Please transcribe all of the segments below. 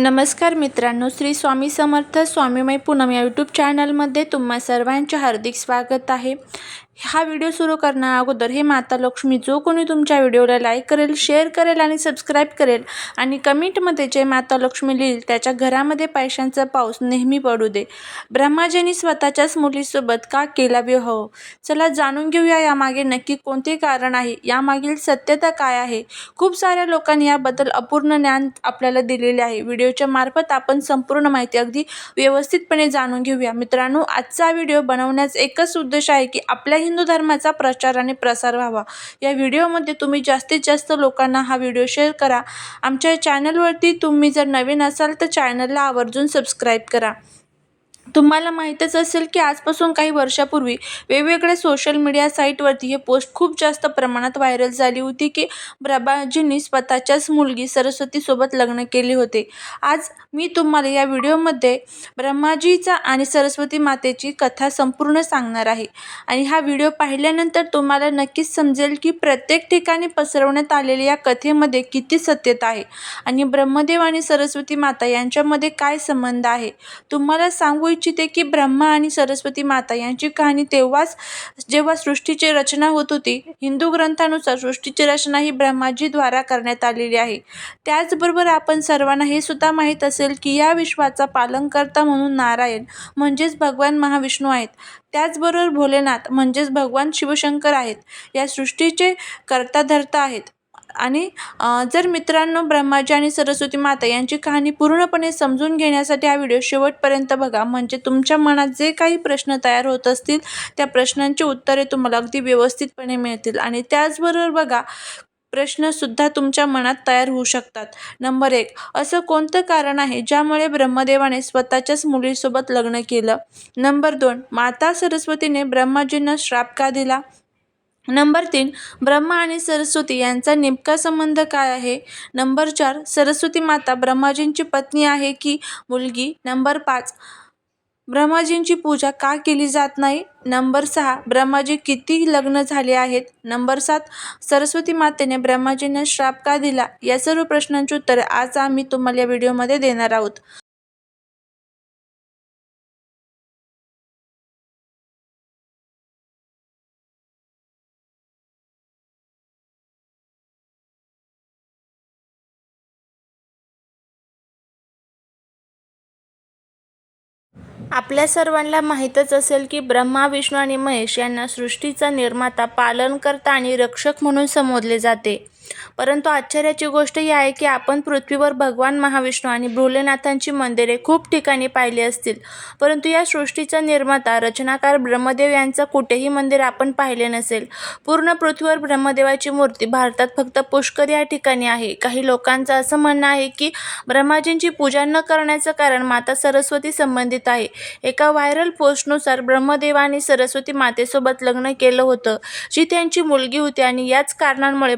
नमस्कार मित्रांनो श्री स्वामी समर्थ स्वामीमय पूनम या यूट्यूब चॅनलमध्ये तुम्हा सर्वांचे हार्दिक स्वागत आहे. हा व्हिडिओ सुरू करण्या अगोदर हे माता लक्ष्मी जो कोणी तुमच्या व्हिडिओला लाईक करेल शेअर करेल आणि सबस्क्राईब करेल आणि कमेंटमध्ये जे माता लक्ष्मी लिहिल त्याच्या घरामध्ये पैशांचा पाऊस नेहमी पडू दे. ब्रह्माजींनी स्वतःच्याच मुलीसोबत का केला विवाह? चला जाणून घेऊया यामागे नक्की कोणते कारण आहे यामागील सत्यता काय आहे? खूप साऱ्या लोकांनी याबद्दल अपूर्ण ज्ञान आपल्याला दिलेले आहे. व्हिडिओच्या मार्फत आपण संपूर्ण माहिती अगदी व्यवस्थितपणे जाणून घेऊया. मित्रांनो आजचा व्हिडिओ बनवण्याचा एकच उद्देश आहे की आपल्याही हिंदू धर्माचा प्रचार आणि प्रसार व्हावा. या व्हिडिओमध्ये तुम्ही जास्तीत जास्त लोकांना हा व्हिडिओ शेअर करा. आमच्या चॅनलवरती तुम्ही जर नवीन असाल तर चॅनलला आवर्जून सबस्क्राईब करा. तुम्हाला माहीतच असेल की आजपासून काही वर्षापूर्वी वेगवेगळ्या सोशल मीडिया साईटवरती हे पोस्ट खूप जास्त प्रमाणात व्हायरल झाली होती की प्रभाजींनी स्वतःच्याच मुलगी सरस्वतीसोबत लग्न केले होते. आज मी तुम्हाला या व्हिडिओमध्ये ब्रह्माजीचा आणि सरस्वती मातेची कथा संपूर्ण सांगणार आहे. आणि हा व्हिडिओ पाहिल्यानंतर तुम्हाला नक्कीच समजेल की प्रत्येक ठिकाणी पसरवण्यात आलेल्या या कथेमध्ये किती सत्यता आहे आणि ब्रह्मदेव आणि सरस्वती माता यांच्यामध्ये काय संबंध आहे. तुम्हाला सांगू इच्छिते की ब्रह्मा आणि सरस्वती माता यांची कहाणी तेव्हाच जेव्हा सृष्टीची रचना होत होती हिंदू ग्रंथानुसार सृष्टीची रचना ही ब्रह्माजीद्वारा करण्यात आलेली आहे. त्याचबरोबर आपण सर्वांना हे सुद्धा माहीत असेल की या विश्वाचा पालनकर्ता म्हणून नारायण म्हणजेच भगवान महाविष्णू आहेत. त्याचबरोबर भोलेनाथ म्हणजेच भगवान शिवशंकर आहेत. या सृष्टीचे कर्ता धर्ता आहेत. आणि जर मित्रांनो ब्रह्माजी आणि सरस्वती माता यांची कहाणी पूर्णपणे समजून घेण्यासाठी हा व्हिडिओ शेवटपर्यंत बघा. म्हणजे तुमच्या मनात जे काही प्रश्न तयार होत असतील त्या प्रश्नांची उत्तरे तुम्हाला अगदी व्यवस्थितपणे मिळतील. आणि त्याचबरोबर बघा प्रश्नसुद्धा तुमच्या मनात तयार होऊ शकतात. नंबर एक असं कोणतं कारण आहे ज्यामुळे ब्रह्मदेवाने स्वतःच्याच मुलीसोबत लग्न केलं? नंबर दोन माता सरस्वतीने ब्रह्माजींना श्राप का दिला? नंबर तीन ब्रह्मा आणि सरस्वती यांचा नेमका संबंध काय आहे? नंबर चार सरस्वती माता ब्रह्माजींची पत्नी आहे की मुलगी? नंबर पाच ब्रह्माजींची पूजा का केली जात नाही? नंबर सहा ब्रह्माजी किती लग्न झाले आहेत? नंबर सात सरस्वती मातेने ब्रह्माजींना श्राप का दिला? या सर्व प्रश्नांची उत्तरे आज आम्ही तुम्हाला या व्हिडिओमध्ये देणार आहोत. आपल्या सर्वांना माहीतच असेल की ब्रह्मा विष्णू आणि महेश यांना सृष्टीचा निर्माता पालनकर्ता आणि रक्षक म्हणून संबोधले जाते. परंतु आश्चर्याची गोष्ट ही आहे की आपण पृथ्वीवर भगवान महाविष्णू आणि भोलेनाथांची मंदिरे खूप ठिकाणी पाहिली असतील. परंतु या सृष्टीचा निर्माता रचनाकार ब्रह्मदेव यांचं कुठेही मंदिर आपण पाहिले नसेल. पूर्ण पृथ्वीवर ब्रह्मदेवाची मूर्ती भारतात फक्त पुष्कर या ठिकाणी आहे. काही लोकांचं असं म्हणणं आहे की ब्रह्माजींची पूजा न करण्याचं कारण माता सरस्वती संबंधित आहे. एका व्हायरल पोस्टनुसार ब्रह्मदेवाने सरस्वती मातेसोबत लग्न केलं होतं जी त्यांची मुलगी होती आणि याच कारणांमुळे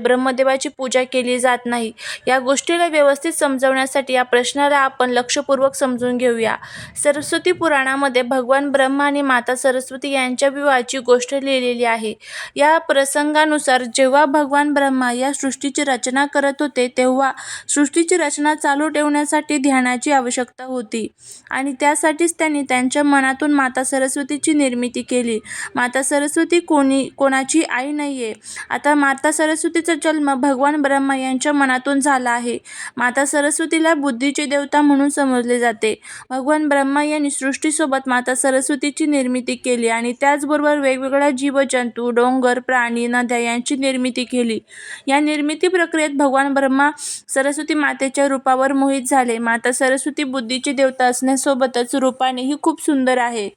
देवाची पूजा केली जात नाही. या गोष्टीला व्यवस्थित समजवण्यासाठी या प्रश्नाला आपण लक्षपूर्वक समजून घेऊया. सरस्वती पुराणामध्ये भगवान ब्रह्मा आणि माता सरस्वती यांच्या विवाहाची गोष्ट लिहिलेली आहे. या प्रसंगानुसार जेव्हा भगवान ब्रह्मा या सृष्टीची रचना करत होते तेव्हा सृष्टीची रचना चालू ठेवण्यासाठी ध्यानाची आवश्यकता होती आणि त्यासाठीच त्यांनी त्यांच्या मनातून माता सरस्वतीची निर्मिती केली. माता सरस्वती कोणी कोणाची आई नाही आहे आता माता सरस्वतीचा जन्म भगवान ब्रह्मा यांच्या मनातून झाला आहे. माता सरस्वतीला बुद्धीची देवता म्हणून समजले जाते. भगवान ब्रह्मा यांनी सृष्टीसोबत माता सरस्वतीची निर्मिती केली आणि त्याचबरोबर वेगवेगळ्या जीवजंतू डोंगर प्राणी नद्या यांची निर्मिती केली. या निर्मिती प्रक्रियेत भगवान ब्रह्मा सरस्वती मातेच्या रूपावर मोहित झाले. माता सरस्वती बुद्धीची देवता असण्यासोबतच रूपानेही खूप सुंदर आहे.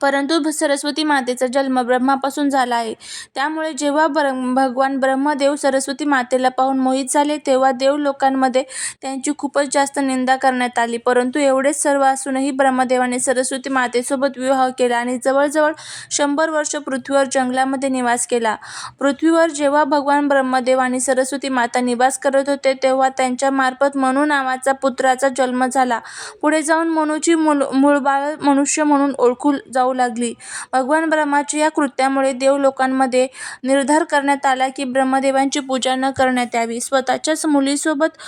परंतु सरस्वती मातेचा जन्म ब्रह्मापासून झाला आहे. त्यामुळे जेव्हा ब्र भगवान ब्रह्मदेव सरस्वती मातेला पाहून मोहित झाले तेव्हा देव लोकांमध्ये त्यांची खूपच जास्त निंदा करण्यात आली. परंतु एवढेच सर्व असूनही ब्रह्मदेवाने सरस्वती मातेसोबत विवाह केला आणि जवळजवळ शंभर वर्ष पृथ्वीवर जंगलामध्ये निवास केला. पृथ्वीवर जेव्हा भगवान ब्रह्मदेव आणि सरस्वती माता निवास करत होते तेव्हा त्यांच्या मार्फत मनू नावाचा पुत्राचा जन्म झाला. पुढे जाऊन मनूची मूल मूळ बाळ मनुष्य म्हणून ओळखू जाऊ जाऊ लागली. भगवान ब्रह्माच्या या कृत्यामुळे देवलोकांमध्ये निर्धार करण्यात आला की ब्रह्मदेवांची पूजा न करण्यात यावी. स्वतःच्याच मुलीसोबत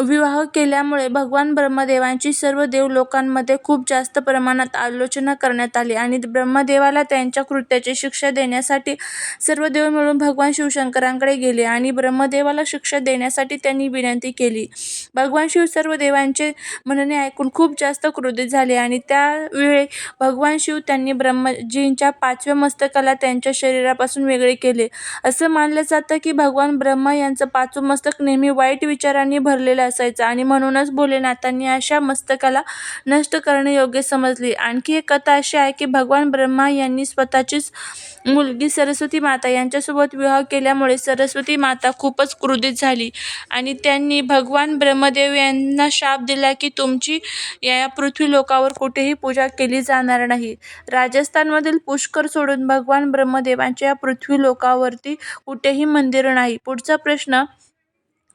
विवाह केल्यामुळे भगवान ब्रह्मदेवांची सर्व देवलोकांमध्ये खूप जास्त प्रमाणात आलोचना करण्यात आली आणि ब्रह्मदेवाला त्यांच्या कृत्याची शिक्षा देण्यासाठी सर्व देव मिळून भगवान शिवशंकरांकडे गेले आणि ब्रह्मदेवाला शिक्षा देण्यासाठी त्यांनी विनंती केली. भगवान शिव सर्व देवांचे म्हणणे ऐकून खूप जास्त क्रोधित झाले आणि त्यावेळी भगवान शिव त्यांनी ब्रह्मजींच्या पाचव्या मस्तकाला त्यांच्या शरीरापासून वेगळे केले. असं मानलं जातं की भगवान ब्रह्मा यांचं पाचवं मस्तक नेहमी वाईट विचारांनी भरलेलं असायचं आणि म्हणूनच भोलेनाथांनी अशा मस्तकाला नष्ट करणे योग्य समजले. आणखी एक कथा अशी आहे की भगवान ब्रह्मा यांनी स्वतःचीच मुलगी सरस्वती माता यांच्यासोबत विवाह केल्यामुळे सरस्वती माता खूपच क्रोधित झाली आणि त्यांनी भगवान ब्रह्मदेव यांना शाप दिला की तुमची या पृथ्वीलोकावर कुठेही पूजा केली जाणार नाही. राजस्थानमधील पुष्कर सोडून भगवान ब्रह्मदेवांच्या या पृथ्वीलोकावरती कुठेही मंदिर नाही. पुढचा प्रश्न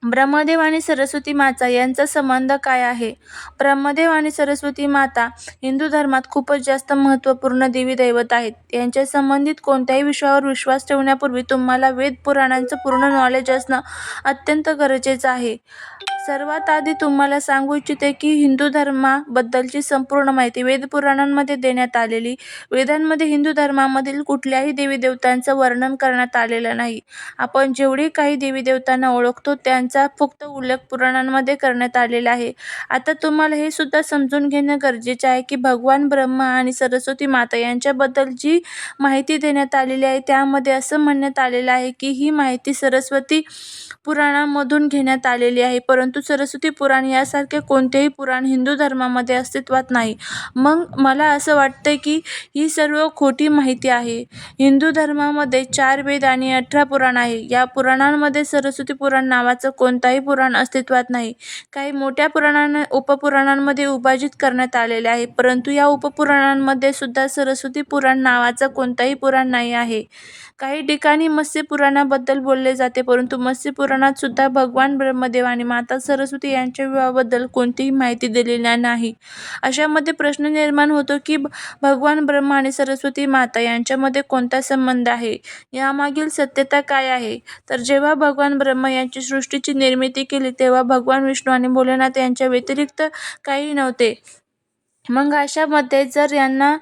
ब्रह्मदेव आणि सरस्वती माता यांचा संबंध काय आहे? ब्रह्मदेव आणि सरस्वती माता हिंदू धर्मात खूपच जास्त महत्त्वपूर्ण देवी दैवत आहेत. यांच्या संबंधित कोणत्याही विषयावर विश्वास ठेवण्यापूर्वी तुम्हाला वेद पुराणांचं पूर्ण नॉलेज असणं अत्यंत गरजेचं आहे. सर्वात आधी तुम्हाला सांगू इच्छिते की हिंदू धर्माबद्दलची संपूर्ण माहिती वेदपुराणांमध्ये देण्यात आलेली. वेदांमध्ये हिंदू धर्मामधील कुठल्याही देवीदेवतांचं वर्णन करण्यात आलेलं नाही. आपण जेवढी काही देवीदेवतांना ओळखतो त्यांचा फक्त उल्लेख पुराणांमध्ये करण्यात आलेला आहे. आता तुम्हाला हे सुद्धा समजून घेणं गरजेचं आहे की भगवान ब्रह्मा आणि सरस्वती माता यांच्याबद्दल जी माहिती देण्यात आलेली आहे त्यामध्ये असं म्हणण्यात आलेलं आहे की ही माहिती सरस्वती पुराणामधून घेण्यात आलेली आहे परंतु सरस्वती पुराण यासारखे कोणतेही पुराण हिंदू धर्मामध्ये अस्तित्वात नाही. मग मला असं वाटतं की ही सर्व खोटी माहिती आहे. हिंदू धर्मामध्ये चार वेद आणि अठरा पुराण आहे. या पुराणांमध्ये सरस्वती पुराण नावाचं कोणताही पुराण अस्तित्वात नाही. काही मोठ्या पुराणांना उपपुराणांमध्ये विभाजित करण्यात आलेले आहे परंतु या उपपुराणांमध्ये सुद्धा सरस्वती पुराण नावाचं कोणताही पुराण नाही आहे. काही ठिकाणी मत्स्य पुराणाबद्दल बोलले जाते परंतु मत्स्य पुराणात सुद्धा भगवान ब्रह्मदेव आणि माता सरस्वती यांच्या विवाहाबद्दल कोणतीही माहिती दिलेली नाही. अशामध्ये प्रश्न निर्माण होतो की भगवान ब्रह्मा आणि सरस्वती माता यांच्यामध्ये कोणता संबंध आहे? यामागील सत्यता काय आहे? तर जेव्हा भगवान ब्रह्मा यांची सृष्टीची निर्मिती केली तेव्हा भगवान विष्णू आणि भोलेनाथ यांच्या व्यतिरिक्त काही नव्हते. मग अशामध्ये जर यांना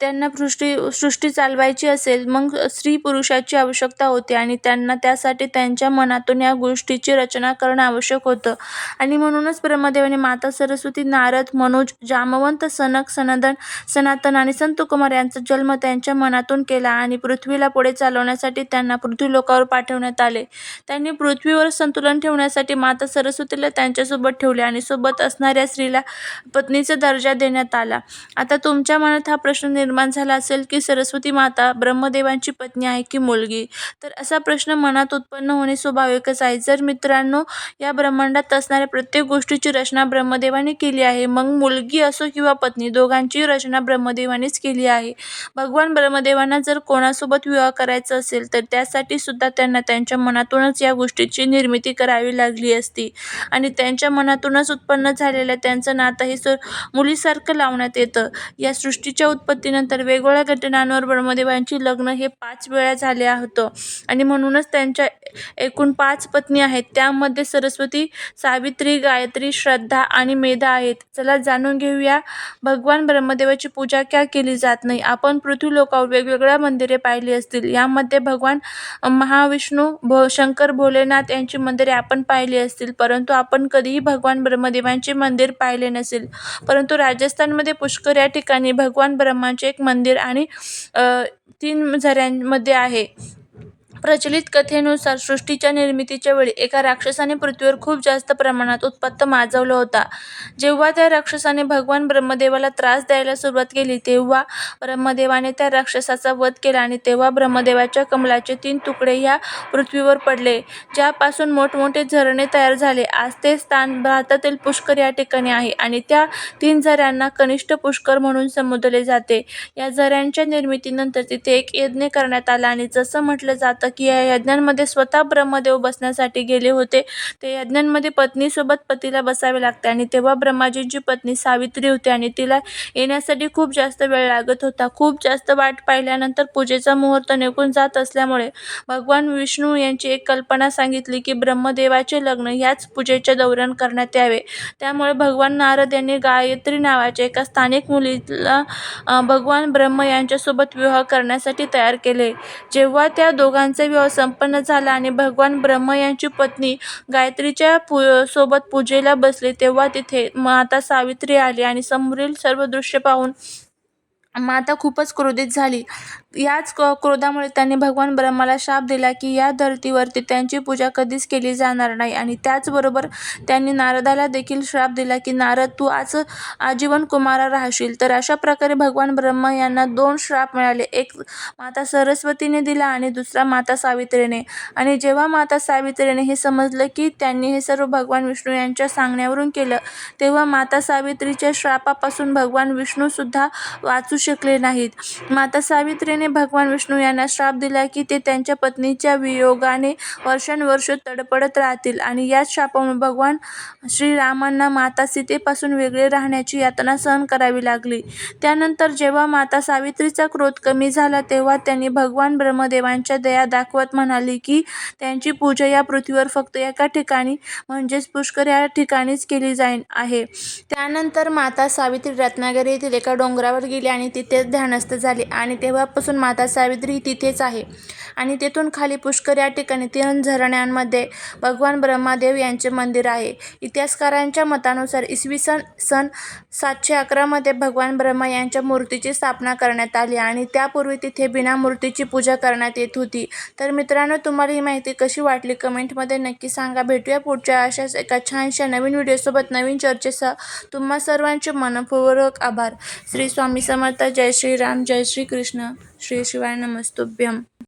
त्यांना सृष्टी सृष्टी चालवायची असेल मग स्त्री-पुरुषाची आवश्यकता होती आणि त्यांना त्यासाठी त्यांच्या मनातून या गोष्टीची रचना करणं आवश्यक होतं आणि म्हणूनच ब्रह्मदेवाने माता सरस्वती, नारद, मनोज जामवंत, सनक, सनदन सनातन आणि संतकुमार यांचा जन्म त्यांच्या मनातून केला आणि पृथ्वीला पुढे चालवण्यासाठी त्यांना पृथ्वीलोकावर पाठवण्यात आले. त्यांनी पृथ्वीवर संतुलन ठेवण्यासाठी माता सरस्वतीला त्यांच्यासोबत ठेवले आणि सोबत असणाऱ्या स्त्रीला पत्नीचा दर्जा देण्यात आला. आता तुमच्या मनात हा प्रश्न निर्माण निर्माण झाला असेल की सरस्वती माता ब्रह्मदेवांची पत्नी आहे की मुलगी? तर असा प्रश्न मनात उत्पन्न होणे स्वाभाविकच आहे. जर मित्रांनो या ब्रह्मांडात असणाऱ्या प्रत्येक गोष्टीची रचना ब्रह्मदेवाने केली आहे. मग मुलगी असो किंवा पत्नी दोघांची रचना ब्रह्मदेवानेच केली आहे. भगवान ब्रह्मदेवांना जर कोणासोबत विवाह करायचा असेल तर त्यासाठी सुद्धा त्यांना त्यांच्या मनातूनच या गोष्टीची निर्मिती करावी लागली असती आणि त्यांच्या मनातूनच उत्पन्न झालेलं त्यांचं नातं हे मुलीसारखं लावण्यात येतं. या सृष्टीच्या उत्पत्तीनं उत्पत्तीनंतर वेगवेगळ्या घटनांवर ब्रह्मदेवांची लग्न हे पाच वेळा झाले होतं आणि म्हणूनच त्यांच्या एकूण पाच पत्नी आहेत. त्यामध्ये सरस्वती, सावित्री, गायत्री, श्रद्धा आणि मेधा आहेत. चला जाणून घेऊया भगवान ब्रह्मदेवाची पूजा का केली जात नाही? आपण पृथ्वीलोकावर वेगवेगळ्या मंदिरे पाहिली असतील. यामध्ये भगवान महाविष्णू, शंकर, भोलेनाथ यांची मंदिरे आपण पाहिली असतील परंतु आपण कधीही भगवान ब्रह्मदेवांचे मंदिर पाहिले नसेल. परंतु राजस्थानमध्ये पुष्कर या ठिकाणी भगवान ब्रह्माचे एक मंदिर आणि तीन झऱ्यांमध्ये आहे. प्रचलित कथेनुसार सृष्टीच्या निर्मितीच्या वेळी एका राक्षसाने पृथ्वीवर खूप जास्त प्रमाणात उत्पात माजवला होता. जेव्हा त्या राक्षसाने भगवान ब्रह्मदेवाला त्रास द्यायला सुरुवात केली तेव्हा ब्रह्मदेवाने त्या राक्षसाचा वध केला आणि तेव्हा ब्रह्मदेवाच्या कमलाचे तीन तुकडे ह्या पृथ्वीवर पडले ज्यापासून मोठमोठे झरणे तयार झाले. आज ते स्थान भारतातील पुष्कर या ठिकाणी आहे आणि त्या तीन झऱ्यांना कनिष्ठ पुष्कर म्हणून संबोधले जाते. या झऱ्यांच्या निर्मितीनंतर तिथे एक यज्ञ करण्यात आला आणि जसं म्हटलं जातं की या यज्ञांमध्ये स्वतः ब्रह्मदेव बसण्यासाठी गेले होते. ते यज्ञांमध्ये पत्नीसोबत पतीला बसावे लागते आणि तेव्हा ब्रह्माजींची पत्नी सावित्री होती आणि तिला येण्यासाठी खूप जास्त वेळ लागत होता. खूप जास्त वाट पाहिल्यानंतर पूजेचा मुहूर्त निघून जात असल्यामुळे भगवान विष्णू यांची एक कल्पना सांगितली की ब्रह्मदेवाचे लग्न ह्याच पूजेच्या दौऱ्यान करण्यात यावे. त्यामुळे भगवान नारद यांनी गायत्री नावाच्या एका स्थानिक मुलीला भगवान ब्रह्म यांच्यासोबत विवाह करण्यासाठी तयार केले. जेव्हा त्या दोघांचा विवाह संपन्न झाला आणि भगवान ब्रह्म यांची पत्नी गायत्रीच्या पू सोबत पूजेला बसली. तेव्हा तिथे माता सावित्री आली आणि समोरील सर्व दृश्य पाहून माता खूपच क्रोधित झाली. याच क क्रोधामुळे त्यांनी भगवान ब्रह्माला शाप दिला की या धर्तीवरती त्यांची पूजा कधीच केली जाणार नाही. आणि त्याचबरोबर त्यांनी नारदाला देखील श्राप दिला की नारद तू आज आजीवन कुमारा राहशील. तर अशा प्रकारे भगवान ब्रह्मा यांना दोन श्राप मिळाले. एक माता सरस्वतीने दिला आणि दुसरा माता सावित्रीने. आणि जेव्हा माता सावित्रीने हे समजलं की त्यांनी हे सर्व भगवान विष्णू यांच्या सांगण्यावरून केलं तेव्हा माता सावित्रीच्या श्रापापासून भगवान विष्णूसुद्धा वाचू शकले नाहीत. माता सावित्रीने भगवान विष्णू यांना श्राप दिला की ते त्यांच्या पत्नीच्या वियोगाने वर्षानुवर्ष तडपडत राहतील. आणि याच शापामुळे भगवान श्रीरामांना माता सीतेपासून वेगळे राहण्याची यातना सहन करावी लागली. त्यानंतर जेव्हा माता सावित्रीचा क्रोध कमी झाला तेव्हा त्यांनी भगवान ब्रह्मदेवांच्या दया दाखवत म्हणाली की त्यांची पूजा या पृथ्वीवर फक्त एका ठिकाणी म्हणजेच पुष्कर या ठिकाणीच केली जाईन आहे. त्यानंतर माता सावित्री रत्नागिरी येथील एका डोंगरावर गेली आणि तिथेच ध्यानस्थ झाली. आणि तेव्हापासून माता सावित्री ही तिथेच आहे. आणि तेथून खाली पुष्कर या ठिकाणी तीन झरण्यांमध्ये भगवान ब्रह्मादेव यांचे मंदिर आहे. इतिहासकारांच्या मतानुसार इसवी सन सन सातशे अकरामध्ये भगवान ब्रह्मा यांच्या मूर्तीची स्थापना करण्यात आली आणि त्यापूर्वी तिथे बिना मूर्तीची पूजा करण्यात येत होती. तर मित्रांनो तुम्हाला ही माहिती कशी वाटली कमेंटमध्ये नक्की सांगा. भेटूया पुढच्या अशाच एका छानशा नवीन व्हिडिओसोबत नवीन चर्चेसह. तुम्हा सर्वांचे मनपूर्वक आभार. श्री स्वामी समर्थ. जय श्रीराम. जय श्री कृष्ण श्री शिवाय नमस्तुभ्यम